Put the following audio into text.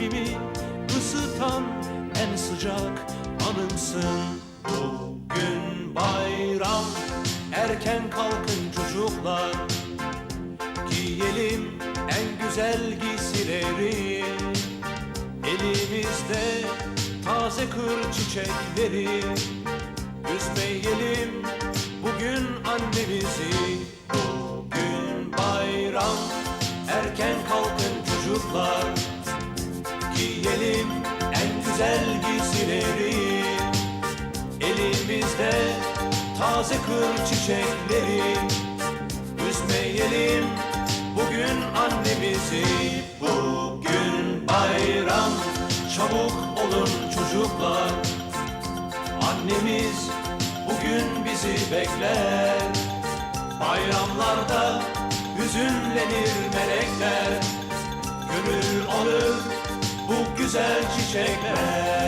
kalbimi ısıtan en sıcak anımsın. Bugün bayram erken kalkın çocuklar. Giyelim en güzel giysileri. Elimizde taze kır çiçekleri. Üzmeyelim bugün annemizi. Bugün bayram erken kalkın çocuklar giysileri Elimizde taze kır çiçekleri. Üzmeyelim bugün annemizi Bugün bayram. Çabuk olun çocuklar Annemiz bugün bizi bekler. Bayramlarda hüzünlenir melekler güzel çiçekler